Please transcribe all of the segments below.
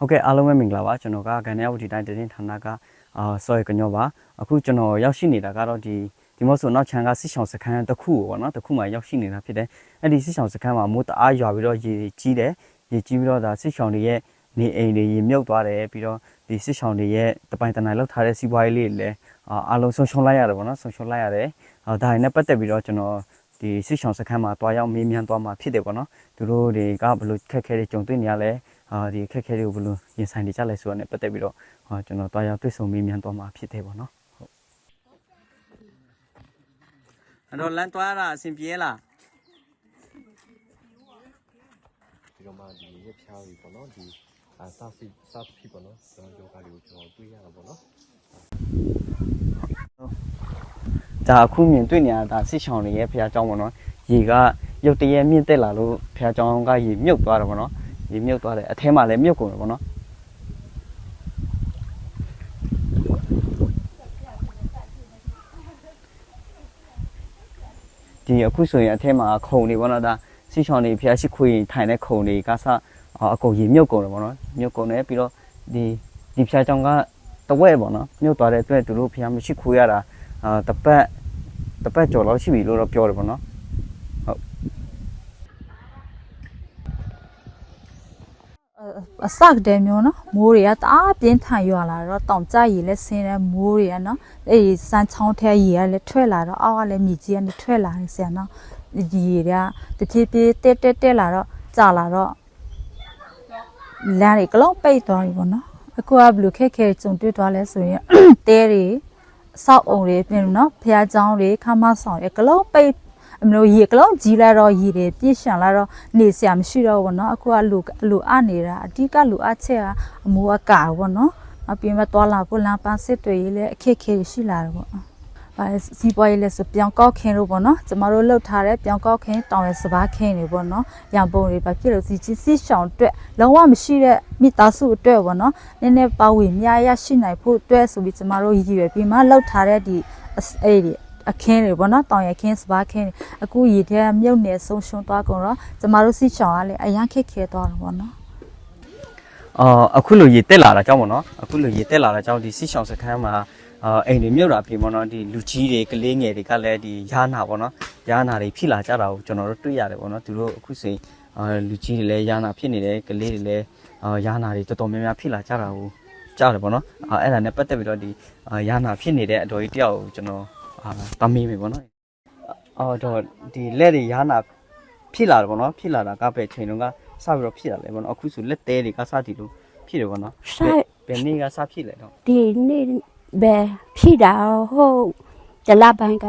ဟုတ်ကဲ့အားလုံးပဲမင်္ဂလာပါကျွန်တော်ကကနရဝတီတိုင်းတရင်ဌာနကအာစောရကညောပါအခုကျွန်တော်ရောက်ရှိနေတာကတော့ဒီဒီမော့ဆိုနောက်ချန်ကစစ်ဆောင်စခန်းတစ်ခုပေါ့နော်တစ်ခုမှရောက်ရှိနေတာဖြစ်တယ်အဲ့ဒီစစ်ဆောင်စခန်းမှာမိုးတအားရွာပြီးတော့ရေကြီးတယ်ရေကြီးပြီးတော့ဒါစစ်ဆောင်တွေရဲ့နေအိမ်တွေရေမြုပ်သွားတယ်ပြီးတော့ဒီစစ်ဆောင်တွေရဲ့တပိုင်တနိုင်လောက်ထားတဲ့စီးပွားရေးလေးတွေလည်းအာအားလုံးဆုံးရှုံးလိုက်ရတယ်ပေါ့နော်ဆုံးရှုံးလိုက်ရတယ်အာဒါတွေနဲ့ပတ်သက်ပြီးတော့ကျွန်တော်ဒီစစ်ဆောင်စခန်းမှာတွားရောက်မေးမြန်းသွားမှာဖြစ်တယ်ပေါ့နော်သူတို့တွေကဘယ်လိုခက်ခဲတွေကြုံတွေ့နေရလဲ အာဒီအခက်အခဲတွေကိုဘယ်လိုရင်ဆိုင်နေကြလဲဆိုတာ ਨੇ ပတ်သက်ပြီးတော့အာကျွန်တော်တွားရောက်တွေ့ဆုံမေးမြန်းသွားမှာဖြစ်တယ်ပေါ့နော်ဟုတ်အဲ့တော့လမ်းတွားရတာအဆင်ပြေလား ဒီတော့မှဒီရက်ဖြားပြီပေါ့နော်ဒီအာစာဖီစာဖီပေါ့နော်ကျွန်တော်ယောဂတွေကိုကျွန်တော်တွေ့ရတာပေါ့နော် ဒါအခုမြင်တွေ့နေရတာဆစ်ချောင်းတွေရဲ့ဖះเจ้าပေါ့နော်ရေကရုတ်တရက်မြင့်တက်လာလို့ဖះเจ้าကရေမြုပ်သွားတယ်ပေါ့နော် ရေမြုပ်သွားတယ်အထဲမှာလည်းမြုပ်ကုန်တယ်ပေါ့နော်ဒီအခုဆိုရင်အထဲမှာခုံနေပေါ့နော်ဒါစီချောင်းနေဖျားရှိခွေထိုင်တဲ့ခုံတွေကစအကုန်ရေမြုပ်ကုန်တယ်ပေါ့နော်မြုပ်ကုန်တယ်ပြီးတော့ဒီဒီဖျားချောင်းကတဝဲပေါ့နော်မြုပ်သွားတဲ့အတွက်သူတို့ဖျားမရှိခွေရတာတပတ်တပတ်ကျော်လောက်ရှိပြီလို့တော့ပြောတယ်ပေါ့နော် အစကတည်းမျိုးနော်မိုးတွေကတအားပြင်းထန်ရွာလာတော့တောင်ကြရေလည်းဆင်းတယ်မိုးတွေကနော်အဲ့ဒီစမ်းချောင်းထဲရေကလည်းထွက်လာတော့အောက်ကလည်းမြေကြီးကနေထွက်လာတယ်ဆရာနော်ဒီရေတွေကတဖြည်းဖြည်းတက်တက်တက်လာတော့ကြာလာတော့လမ်းတွေကလုံးပိတ်သွားပြီပေါ့နော်အခုကဘယ်လိုခက်ခဲကြုံတွေ့သွားလဲဆိုရင် တဲတွေအဆောက်အုံတွေပြင်လို့နော်ဖះเจ้าတွေခမဆောင်တွေကလုံးပိတ် အမလို့ရေကလုံးကြီးလာတော့ရေတွေပြည့်ရှံလာတော့နေစရာမရှိတော့ဘူးเนาะအခုကလူလူအနေတာအဓိကလူအချက်ကအမိုးအကာပေါ့เนาะအပြင်မှာတွာလာဖို့လမ်းပန်းစစ်တွေရေးလဲအခက်အခဲရှိလာတယ်ပေါ့ဘာလဲစီးပွားရေးလဲဆိုပြောင်းကောက်ခင်းလို့ပေါ့နော်ကျမတို့လှုပ်ထားတဲ့ပြောင်းကောက်ခင်းတောင်ရစပါးခင်းတွေပေါ့နော်ရံပုံတွေဘာဖြစ်လို့စီချီစီရှောင်းအတွက်လုံးဝမရှိတဲ့မိသားစုအတွက်ပေါ့နော်နည်းနည်းပါဝင်များရရှိနိုင်ဖို့အတွက်ဆိုပြီးကျမတို့ရည်ရွယ်ပြီးမှလှုပ်ထားတဲ့ဒီအဲ့ဒီ အခင်းတွေပေါ့နော်တောင်ရခင်းစပါးခင်းတွေအခုရည်ထဲမြုပ်နေဆုံးရှုံးသွားကုန်တော့ကျမတို့စီရှောင်းကလည်းအရန်ခက်ခဲသွားတော့ပေါ့နော်အာအခုလိုရေတက်လာတာကြောင့်ပေါ့နော်အခုလိုရေတက်လာတာကြောင့်ဒီစစ်ဆောင်စခန်းမှာအာအိမ်တွေမြုပ်တာပြင်ပေါ့နော်ဒီလူကြီးတွေကလေးငယ်တွေကလည်းဒီယာနာပေါ့နော်ယာနာတွေဖြစ်လာကြတာကိုကျွန်တော်တို့တွေ့ရတယ်ပေါ့နော်သူတို့အခုဆိုရင်အာလူကြီးတွေလည်းယာနာဖြစ်နေတယ်ကလေးတွေလည်းအာယာနာတွေတော်တော်များများဖြစ်လာကြတာကိုကြားတယ်ပေါ့နော်အာအဲ့ဒါနဲ့ပတ်သက်ပြီးတော့ဒီအာယာနာဖြစ်နေတဲ့အတော်ကြီးတယောက်ကိုကျွန်တော် အာတမေးမယ်ပေါ့နော်အော်တော့ဒီလက်တွေယာနာဖြစ်လာတယ်ပေါ့နော်ဖြစ်လာတာကပဲချိန်တုန်းကစပြီးတော့ဖြစ်လာတယ်ပေါ့နော်အခုဆိုလက်သေးတွေကစသည်လို့ဖြစ်တယ်ပေါ့နော်ใช่ဘယ်နေ့ကစဖြစ်လဲတော့ဒီနေ့ပဲဖြစ်တာဟုတ်တလပိုင်းက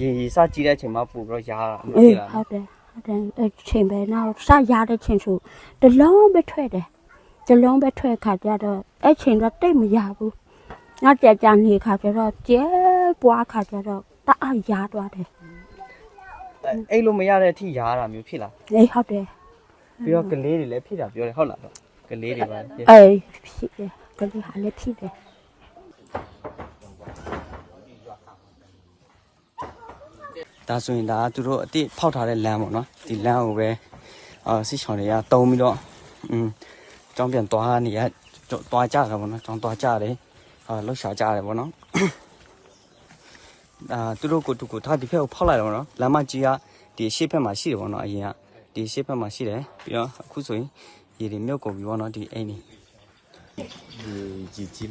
ရေရေစကြည့်တဲ့အချိန်မှာပို့ပြီးတော့ရားတာမအေးဖြစ်လာဟုတ်တယ်ဟုတ်တယ်အချိန်ပဲနောက်စရတဲ့ချိန်ဆိုတလုံးပဲထွက်တယ်တလုံးပဲထွက်ခါကြတော့အဲ့ချိန်တော့တိတ်မရဘူးနောက်ကြကြနေခါကျတော့ကျဲ ပွားခါကျတော့တအားရသွားတယ်အဲ့အဲ့လိုမရတဲ့အထိရားတာမျိုးဖြစ်လာအေးဟုတ်တယ်ပြီးတော့ကလေးတွေလည်းဖြစ်တာပြောတယ်ဟုတ်လားတော့ကလေးတွေပါအေးဖြစ်တယ်ကလေးဟာလည်းဖြစ်တယ်ဒါဆိုရင်ဒါကသူတို့အတိဖောက်ထားတဲ့လမ်းပေါ့နော်ဒီလမ်းကိုပဲအာစစ်ချောင်းတွေကတုံးပြီးတော့อืมကျောင်းပြန်သွားနေရသွားကြတာပေါ့နော်ကျောင်းသွားကြတယ်အာလှုပ်ရှားကြတယ်ပေါ့နော် အာသူတို့ကိုတူကိုဒါဒီဖက်ကိုဖောက်လိုက်တယ်ပေါ့နော်လမ်းမကြီးကဒီရှေ့ဘက်မှာရှိတယ်ပေါ့နော်အရင်ကဒီရှေ့ဘက်မှာရှိတယ်ပြီးတော့အခုဆိုရင်ရေတွေမြုပ်ကုန်ပြီပေါ့နော်ဒီအိမ်နေဒီကြီးကြီး